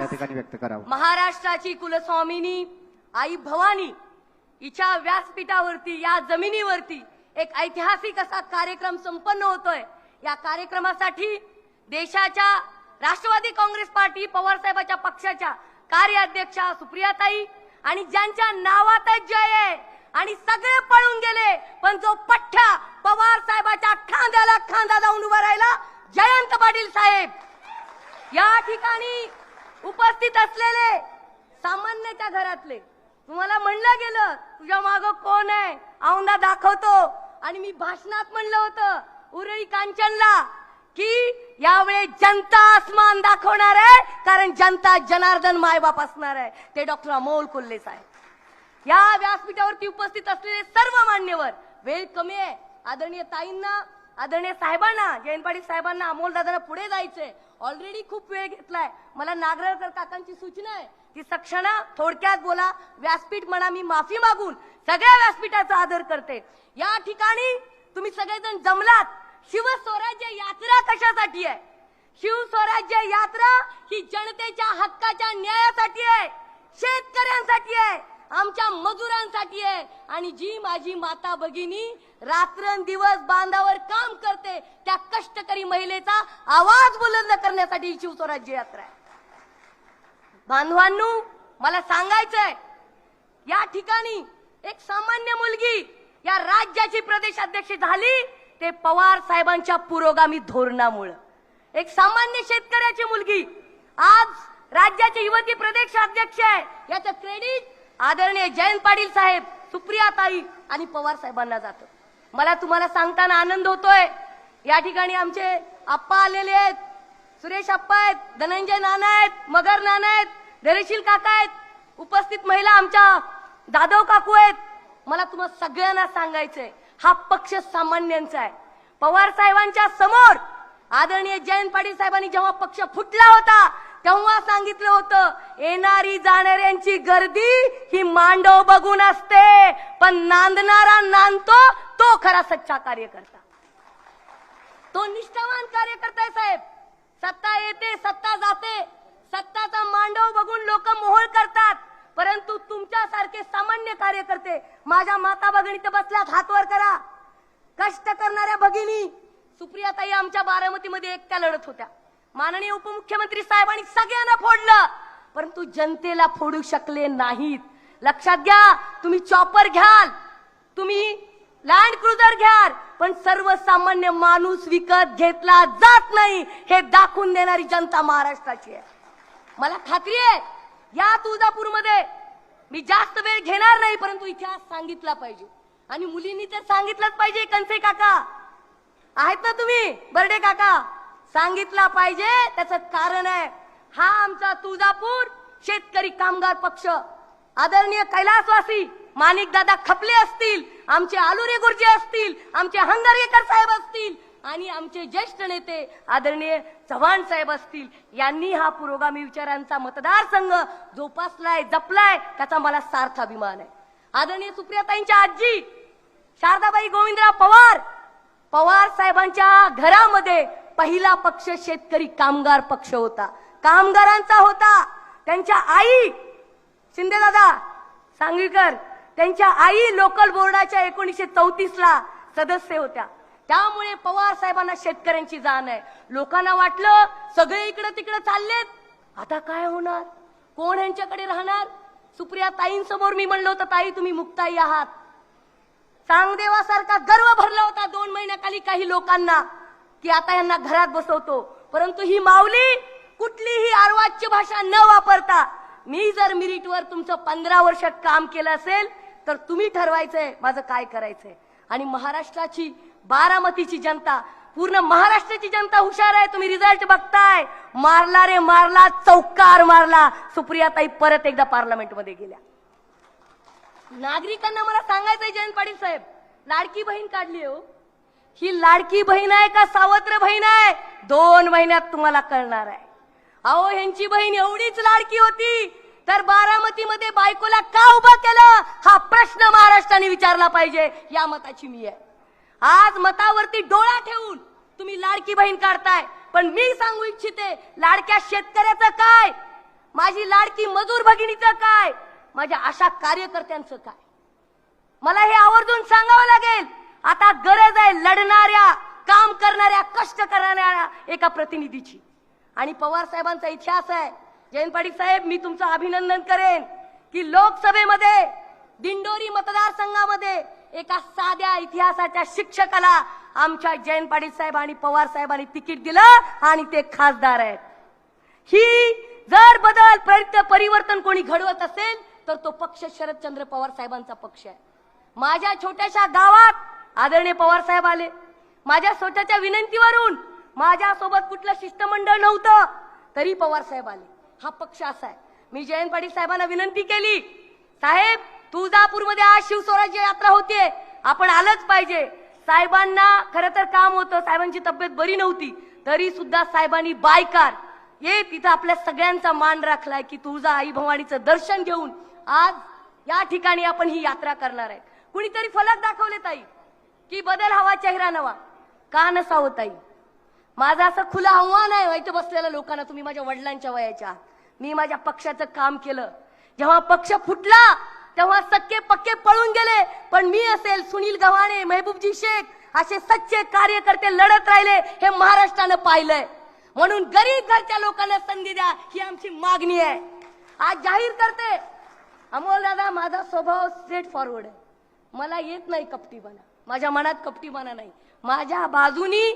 या ठिकाणी व्यक्त करावं. महाराष्ट्राची कुलस्वामिनी आई भवानी हिच्या व्यासपीठावरती या जमिनीवरती एक ऐतिहासिक असा कार्यक्रम संपन्न होतोय. या कार्यक्रमासाठी देशाच्या राष्ट्रवादी काँग्रेस पार्टी पवार साहेबाच्या पक्षाच्या कार्याध्यक्षा सुप्रियाताई आणि ज्यांच्या नावातच जय आहे आणि सगळे पळून गेले पण जो पठ्ठा पवार साहेबाच्या खांद्याला खांदा जाऊन उभा राहिला जयंत पाटील साहेब. या ठिकाणी उपस्थित असलेले सामान्यच्या घरातले. तुम्हाला म्हणलं गेलं तुझ्या माग कोण आहे? औंदा दाखवतो. आणि मी भाषणात म्हणलं होतं उरळी कांचनला की यावेळी जनता आसमान दाखवणार आहे कारण जनता जनार्दन मायबाप असणार आहे. ते डॉक्टर अमोल कोल्हे साहेब. या व्यासपीठावरती उपस्थित असलेले सर्व मान्यवर वेळ कमी आहे. आदरणीय ताईंना आदरणीय साहेबांना जयंत पाटील साहेबांना अमोल दादांना पुढे जायचंय. ऑलरेडी खूप वेळ घेतलाय. मला नागरळकर काकांची सूचना आहे की सक्षणा थोडक्यात बोला व्यासपीठ म्हणा मी माफी मागून सगळ्या व्यासपीठाचा आदर करते. या ठिकाणी तुम्ही सगळेजण जमलात. शिवस्वराज्य यात्रा कशासाठी आहे? शिवस्वराज्य यात्रा ही जनतेच्या हक्काच्या न्यायासाठी आहे शेतकऱ्यांसाठी आहे. आमच्या मजुरांसाठी आहे. आणि जी माझी माता भगिनी रात्रंदिवस बांधावर काम करते त्या कष्टकरी महिलेचा आवाज बुलंद करण्यासाठी ही शिवस्वराज्य यात्रा आहे. बांधवांनो मला सांगायचंय या ठिकाणी एक सामान्य मुलगी या राज्याची प्रदेशाध्यक्ष झाली ते पवार साहेबांच्या पुरोगामी धोरणामुळं. एक सामान्य शेतकऱ्याची मुलगी आज राज्याचे युवती प्रदेशाध्यक्ष आहे. याचं क्रेडिट आदरणीय जयंत पाटील साहेब सुप्रिया ताई आणि पवार साहेबांना जातं. मला तुम्हाला सांगताना आनंद होतोय. या ठिकाणी आमचे आप्पा आलेले आहेत. सुरेश आप्पा आहेत धनंजय नाना आहेत मगर नाना आहेत धैर्यशील काका आहेत. उपस्थित महिला आमच्या दादव काकू आहेत. मला तुम्हाला सगळ्यांना सांगायचंय हा पक्ष सामान्यांचा आहे. पवार साहेबांच्या समोर आदरणीय जयंत पाटील साहेबांनी जेव्हा पक्ष फुटला होता तेव्हा सांगितलं होतं येणारी जाणाऱ्यांची गर्दी ही मांडव बघून असते पण नांदणारा नांदतो तो खरा सच्चा कार्यकर्ता. तो निष्ठावान कार्यकर्ता आहे साहेब. सत्ता येते सत्ता जाते. सत्ताचा मांडव बघून लोक मोहोळ करतात. परंतु तुमच्यासारखे सामान्य कार्यकर्ते माझ्या माता भगिनी तर बसल्यात हातवर करा. कष्ट करणाऱ्या भगिनी सुप्रियाताई आमच्या बारामतीमध्ये एकट्या लढत होत्या. माननीय उपमुख्यमंत्री साहेबांनी सगळ्यांना फोडलं. परंतु जनतेला फोडू शकले नाहीत. लक्षात घ्या तुम्ही चॉपर घ्याल. तुम्ही लँड क्रुझर घ्याल. पण सर्वसामान्य माणूस विकत घेतला जात नाही. हे दाखवून देणारी जनता महाराष्ट्राची आहे. मला खात्री आहे या तुळजापूरमध्ये मी जास्त वेळ घेणार नाही परंतु इतिहास सांगितला पाहिजे. आणि मुलींनी तर सांगितलंच पाहिजे कंसे काका. आहेत ना तुम्ही बर्डे काका? सांगितला पाहिजे त्याचं कारण आहे. हा आमचा तुळजापूर शेतकरी कामगार पक्ष. आदरणीय कैलासवासी माणिक दादा खपले असतील आमचे आलुरे गुरुजी असतील आमचे हंगरगेकर साहेब असतील आणि आमचे ज्येष्ठ नेते आदरणीय चव्हाण साहेब असतील यांनी हा पुरोगामी विचारांचा मतदारसंघ जोपासलाय जपलाय त्याचा मला सार्थ अभिमान आहे. आदरणीय सुप्रियाताईंच्या आजी शारदाबाई गोविंदराव पवार पवार साहेबांच्या घरामध्ये पहिला पक्ष शेतकरी कामगार पक्ष होता. कामगारांचा होता. त्यांच्या आई शिंदे दादा सांगवीकर त्यांच्या आई लोकल बोर्डाच्या एकोणीसशे चौतीस ला सदस्य होत्या. त्यामुळे पवार साहेबांना शेतकऱ्यांची जाण आहे. लोकांना वाटलं सगळे इकडे तिकडे चाललेत. आता काय होणार? कोण यांच्याकडे राहणार? सुप्रिया ताईंसमोर मी म्हणलं होतं ताई तुम्ही मुक्ताई आहात. सांगदेवासारखा गर्व भरला होता दोन महिन्याखाली काही लोकांना. की आता यांना घरात बसवतो. परंतु ही माऊली कुठलीही अर्वाच्य भाषा न वापरता मी जर मिरिटवर तुमचं पंधरा वर्ष काम केलं असेल तर तुम्ही ठरवायचंय माझं काय करायचंय. आणि महाराष्ट्राची बारामतीची जनता पूर्ण महाराष्ट्राची जनता हुशार आहे तुम्ही रिझल्ट बघताय. मारला रे मारला चौकार मारला. सुप्रियाताई परत एकदा पार्लमेंटमध्ये गेल्या. नागरिकांना मला सांगायचंय जयंत पाटील साहेब लाडकी बहीण काढली हो. ही लाडकी बहीण आहे का सावत्र बहीण आहे? दोन महिन्यात तुम्हाला कळणार आहे. अहो ह्यांची बहीण एवढीच लाडकी होती तर बारामतीमध्ये बायकोला का उभं केलं? हा प्रश्न महाराष्ट्राने विचारला पाहिजे या मताची मी आहे. आज मतावरती डोळा ठेवून तुम्ही लाडकी बहीण काढताय पण मी सांगू इच्छिते लाडक्या शेतकऱ्याचं काय? माझी लाडकी मजूर भगिनीचं काय? माझ्या अशा कार्यकर्त्यांचं काय? मला हे आवर्जून सांगावं लागेल. आता गरज आहे लढणाऱ्या काम करणाऱ्या कष्ट करणाऱ्या एका प्रतिनिधीची. आणि पवार साहेबांचा इतिहास आहे. जयंत पाटील साहेब मी तुमचं अभिनंदन करेन की लोकसभेमध्ये दिंडोरी मतदारसंघामध्ये एका साध्या इतिहासाच्या शिक्षकाला आमच्या जयंत पाटील साहेब आणि पवार साहेबांनी तिकीट दिलं आणि ते खासदार आहेत. ही जर बदल परिवर्तन कोणी घडवत असेल तर तो पक्ष शरदचंद्र पवार साहेबांचा पक्ष आहे. माझ्या छोट्याशा गावात आदरणीय पवार साहेब आले. माझ्या स्वतःच्या विनंतीवरून माझ्या सोबत कुठलं शिष्टमंडळ नव्हतं तरी पवार साहेब आले. हा पक्ष असा आहे. मी जयंत पाटील साहेबांना विनंती केली साहेब तुळजापूरमध्ये आज शिवस्वराज्य यात्रा होतीये. आपण आलंच पाहिजे. साहेबांना खरं तर काम होतं. साहेबांची तब्येत बरी नव्हती. तरी सुद्धा साहेबांनी बायकार. ये तिथं आपल्या सगळ्यांचा मान राखलाय की तुळजा आई भवानीचं दर्शन घेऊन आज या ठिकाणी आपण ही यात्रा करणार आहे. कुणीतरी फलक दाखवले ताई. की बदल हवा चेहरा नवा. का नसावं हो ताई? माझं असं खुलं आव्हान आहे व्हायचं बसलेल्या लोकांना. तुम्ही माझ्या वडिलांच्या वयाच्या मी माझ्या पक्षाचं काम केलं. जेव्हा पक्ष फुटला तेव्हा सक्के पक्के पळून गेले. पण मी असेल सुनील गव्हाणे महबूबजी शेख असे सच्चे कार्यकर्ते लढत राहिले हे महाराष्ट्रानं पाहिलंय. म्हणून गरीब घरच्या लोकांना संधी द्या ही आमची मागणी आहे. आज जाहीर करते. अमोल दादा माझा स्वभाव स्ट्रेट फॉरवर्ड आहे. मला येत नाही कपटीपणा माझ्या मनात कपटीपणा नाही. माझ्या बाजूनी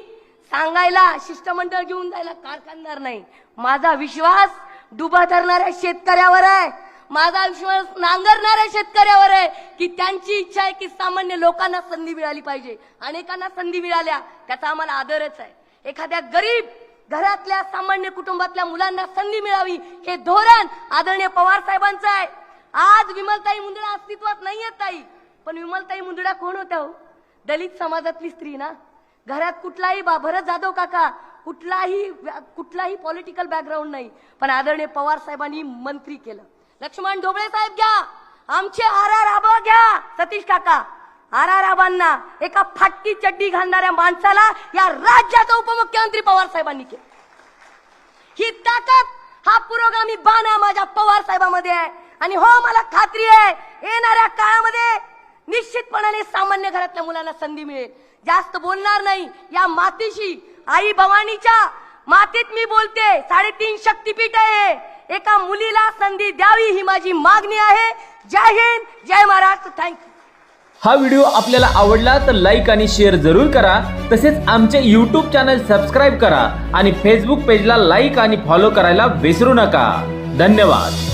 सांगायला शिष्टमंडळ घेऊन जायला कारखानदार नाही. माझा विश्वास डुबा धरणाऱ्या शेतकऱ्यावर आहे. माझा विश्वास नांगरणाऱ्या शेतकऱ्यावर आहे की त्यांची इच्छा आहे की सामान्य लोकांना संधी मिळाली पाहिजे. अनेकांना संधी मिळाल्या त्याचा आम्हाला आदरच आहे. एखाद्या गरीब घरातल्या सामान्य कुटुंबातल्या मुलांना संधी मिळावी हे धोरण आदरणीय पवार साहेबांचं आहे. आज विमलताई मुंदडा अस्तित्वात नाही येत ताई. पण विमलताई मुंदडा कोण होत्या हो? दलित समाजातली स्त्री ना घरात कुठलाही बा भरत जाधव काका कुठलाही कुठलाही पॉलिटिकल बॅकग्राऊंड नाही. पण आदरणीय पवार साहेबांनी मंत्री केलं. लक्ष्मण ढोबळे साहेब घ्या आमचे आर आर आबा घ्या सतीश काका. आर आर आबांना एका फाटकी चड्डी घालणाऱ्या माणसाला या राज्याचा उपमुख्यमंत्री पवार साहेबांनी केलं. ही ताकद हा पुरोगामी बाणा माझ्या पवार साहेबांमध्ये आहे. आणि हो मला खात्री आहे येणाऱ्या काळामध्ये निश्चितपणाने सामान्य घरातल्या मुलांना संधी मिळेल. जास्त बोलणार नाही. या मातीशी आई भवानीच्या मातीत मी बोलते. साडेतीन शक्तीपीठ आहे. एका मुलीला संधी द्यावी ही माझी मागणी आहे. जय हिंद जय महाराष्ट्र. थँक्यू हा व्हिडिओ आपल्याला आवडला तर लाईक आणि शेअर जरूर करा. तसेच आमचे यूट्यूब चॅनल सबस्क्राईब करा आणि फेसबुक पेजला लाईक आणि फॉलो करायला विसरू नका. धन्यवाद.